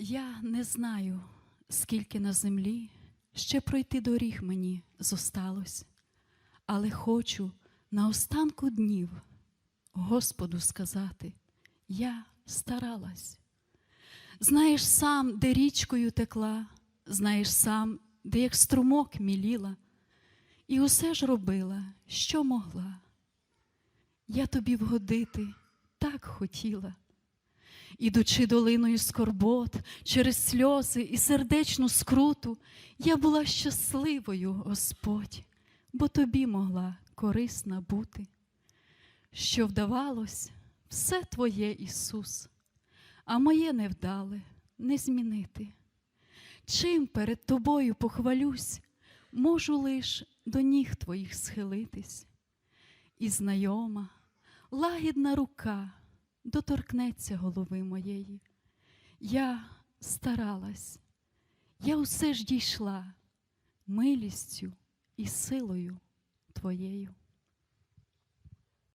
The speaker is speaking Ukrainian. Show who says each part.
Speaker 1: Я не знаю, скільки на землі ще пройти доріг мені зосталось, але хочу на останку днів Господу сказати, я старалась. Знаєш сам, де річкою текла, знаєш сам, де як струмок міліла, і усе ж робила, що могла. Я тобі вгодити так хотіла. Ідучи долиною скорбот, через сльози і сердечну скруту, я була щасливою, Господь, бо тобі могла корисна бути. Що вдавалось, все твоє, Ісус, а моє невдале не змінити. Чим перед тобою похвалюсь, можу лиш до ніг твоїх схилитись. І знайома, лагідна рука доторкнеться голови моєї. Я старалась, я усе ж дійшла милістю і силою твоєю.